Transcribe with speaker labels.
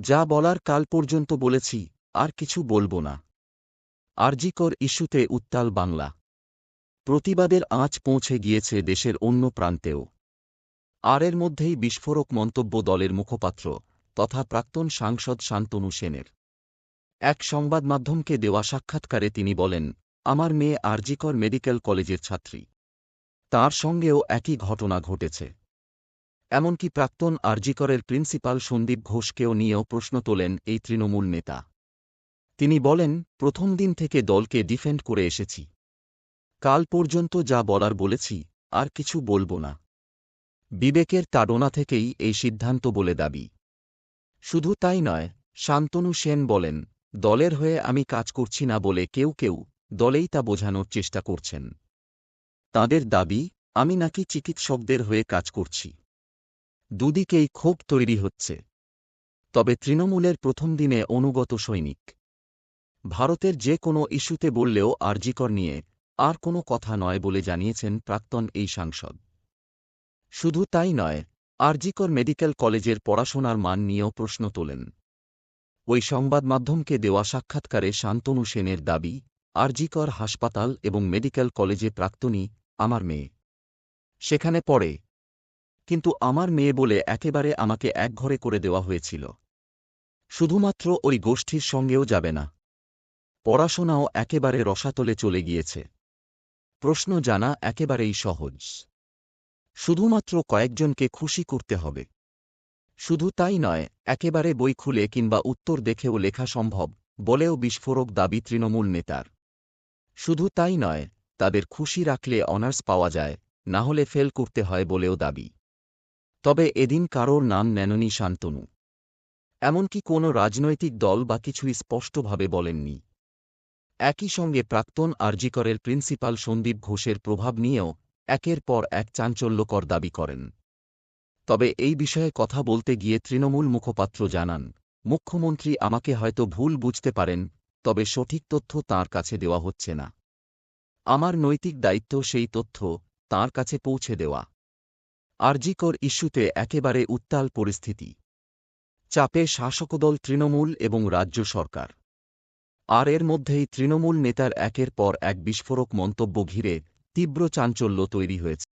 Speaker 1: যা বলার কাল পর্যন্ত বলেছি, আর কিছু বলব না। আরজিকর ইস্যুতে উত্তাল বাংলা। প্রতিবাদের আঁচ পৌঁছে গিয়েছে দেশের অন্য প্রান্তেও। আর এর মধ্যেই বিস্ফোরক মন্তব্য দলের মুখপাত্র, তথা প্রাক্তন সাংসদ শান্তনু সেনের। এক সংবাদ মাধ্যমকে দেওয়া সাক্ষাৎকারে তিনি বলেন, আমার মেয়ে আরজিকর মেডিকেল কলেজের ছাত্রী। তার সঙ্গেও একই ঘটনা ঘটেছে। এমনকি প্রাক্তন আরজিকরের প্রিন্সিপাল সন্দীপ ঘোষকেও নিয়েও প্রশ্ন তোলেন এই তৃণমূল নেতা। তিনি বলেন, প্রথম দিন থেকে দলকে ডিফেন্ড করে এসেছি। কাল পর্যন্ত যা বলার বলেছি, আর কিছু বলব না। বিবেকের তাড়না থেকেই এই সিদ্ধান্ত বলে দাবি। শুধু তাই নয়, শান্তনু সেন বলেন, দলের হয়ে আমি কাজ করছি না বলে কেউ কেউ দলেই তা বোঝানোর চেষ্টা করছেন। তাদের দাবি, আমি নাকি চিকিৎসকদের হয়ে কাজ করছি। দুদিকেই ক্ষোভ তৈরি হচ্ছে। তবে তৃণমূলের প্রথম দিনে অনুগত সৈনিক। ভারতের যে কোনো ইস্যুতে বললেও আরজিকর নিয়ে আর কোনো কথা নয় বলে জানিয়েছেন প্রাক্তন এই সাংসদ। শুধু তাই নয়, আরজিকর মেডিকেল কলেজের পড়াশোনার মান নিয়েও প্রশ্ন তোলেন। ওই সংবাদ মাধ্যমকে দেওয়া সাক্ষাৎকারে শান্তনু সেনের দাবি, আরজিকর হাসপাতাল এবং মেডিকেল কলেজে প্রাক্তনী, আমার মেয়ে। সেখানে পড়ে কিন্তু আমার মেয়ে বলে একেবারে আমাকে একঘরে করে দেওয়া হয়েছিল। শুধুমাত্র ওই গোষ্ঠীর সঙ্গেও যাবে না। পড়াশোনাও একেবারে রসাতলে চলে গিয়েছে। প্রশ্ন জানা একেবারেই সহজ। শুধুমাত্র কয়েকজনকে খুশি করতে হবে। শুধু তাই নয়, একেবারে বই খুলে কিংবা উত্তর দেখেও লেখা সম্ভব বলেও বিস্ফোরক দাবি তৃণমূল নেতার। শুধু তাই নয়, তাদের খুশি রাখলে অনার্স পাওয়া যায়, না হলে ফেল করতে হয় বলেও দাবি। তবে এদিন কারোর নাম নেননি শান্তনু। এমনকি কোনো রাজনৈতিক দল বা কিছুই স্পষ্টভাবে বলেননি। একই সঙ্গে প্রাক্তন আরজিকরের প্রিন্সিপাল সন্দীপ ঘোষের প্রভাব নিয়েও একের পর এক চাঞ্চল্যকর দাবি করেন। তবে এই বিষয়ে কথা বলতে গিয়ে তৃণমূল মুখপাত্র জানান, মুখ্যমন্ত্রী আমাকে হয়তো ভুল বুঝতে পারেন, তবে সঠিক তথ্য তাঁর কাছে দেওয়া হচ্ছে না। আমার নৈতিক দায়িত্ব সেই তথ্য তাঁর কাছে পৌঁছে দেওয়া। আরজিকর ইস্যুতে একেবারে উত্তাল পরিস্থিতি। চাপে শাসকদল তৃণমূল এবং রাজ্য সরকার। আর এর মধ্যেই তৃণমূল নেতার একের পর এক বিস্ফোরক মন্তব্য ঘিরে তীব্র চাঞ্চল্য তৈরি হয়েছে।